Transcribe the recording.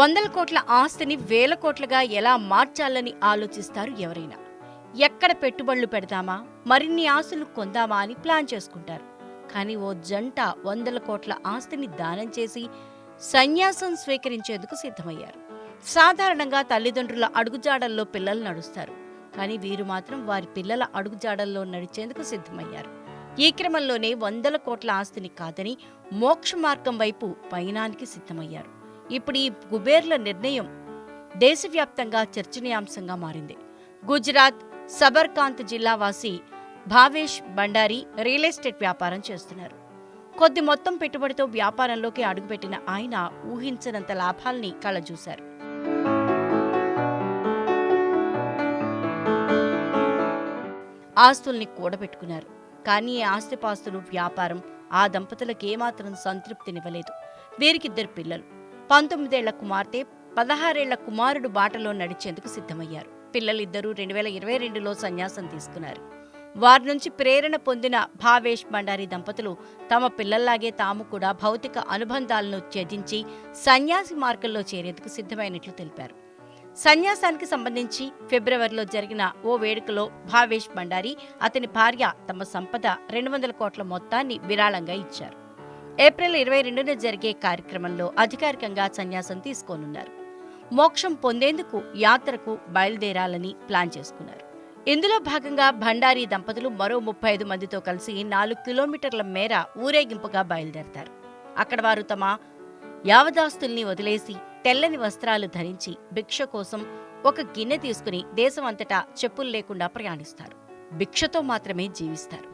వందల కోట్ల ఆస్తిని వేల కోట్లుగా ఎలా మార్చాలని ఆలోచిస్తారు ఎవరైనా? ఎక్కడ పెట్టుబడులు పెడదామా మరిన్ని ఆస్తులు కొందామా అని ప్లాన్ చేసుకుంటారు. కానీ ఓ జంట వందల కోట్ల ఆస్తిని దానం చేసి సన్యాసం స్వీకరించేందుకు సిద్ధమయ్యారు. సాధారణంగా తల్లిదండ్రుల అడుగుజాడల్లో పిల్లలు నడుస్తారు. కానీ వీరు మాత్రం వారి పిల్లల అడుగుజాడల్లో నడిచేందుకు సిద్ధమయ్యారు. ఈ క్రమంలోనే వందల కోట్ల ఆస్తిని కాదని మోక్ష మార్గం వైపు పయనానికి సిద్ధమయ్యారు. ఇప్పుడు ఈ కుబేర్ల నిర్ణయం దేశవ్యాప్తంగా చర్చనీయాంశంగా మారింది. గుజరాత్ సబర్కాంత్ జిల్లా వాసి భావేష్ బండారి రియల్ ఎస్టేట్ వ్యాపారం చేస్తున్నారు. కొద్ది మొత్తం పెట్టుబడితో వ్యాపారంలోకి అడుగుపెట్టిన ఆయన ఊహించనంత లాభాల్ని కళజూశారు ఆస్తుల్ని కూడబెట్టుకున్నారు. కానీ ఈ ఆస్తిపాస్తులు వ్యాపారం ఆ దంపతులకు ఏమాత్రం సంతృప్తినివ్వలేదు. వీరికిద్దరు పిల్లలు. పంతొమ్మిదేళ్ళ కుమార్తె పదహారేళ్ళ కుమారుడు బాటలో నడిచేందుకు సిద్ధమయ్యారు. పిల్లలిద్దరూ రెండు వేల ఇరవై రెండులో సన్యాసం తీసుకున్నారు. వారి నుంచి ప్రేరణ పొందిన భావేష్ భండారి దంపతులు తమ పిల్లల్లాగే తాము కూడా భౌతిక అనుబంధాలను త్యజించి సన్యాసి మార్గంలో చేరేందుకు సిద్ధమైనట్లు తెలిపారు. సన్యాసానికి సంబంధించి ఫిబ్రవరిలో జరిగిన ఓ వేడుకలో భావేష్ భండారి అతని భార్య తమ సంపద రెండు వందల కోట్ల మొత్తాన్ని విరాళంగా ఇచ్చారు. ఏప్రిల్ ఇరవై రెండున జరిగే కార్యక్రమంలో అధికారికంగా సన్యాసం తీసుకోనున్నారు. మోక్షం పొందేందుకు యాత్రకు బయలుదేరాలని ప్లాన్ చేసుకున్నారు. ఇందులో భాగంగా భండారీ దంపతులు మరో ముప్పై ఐదు మందితో కలిసి నాలుగు కిలోమీటర్ల మేర ఊరేగింపుగా బయలుదేరతారు. అక్కడ వారు తమ యావదాస్తుల్ని వదిలేసి తెల్లని వస్త్రాలు ధరించి భిక్ష కోసం ఒక గిన్నె తీసుకుని దేశమంతటా చెప్పులు లేకుండా ప్రయాణిస్తారు. భిక్షతో మాత్రమే జీవిస్తారు.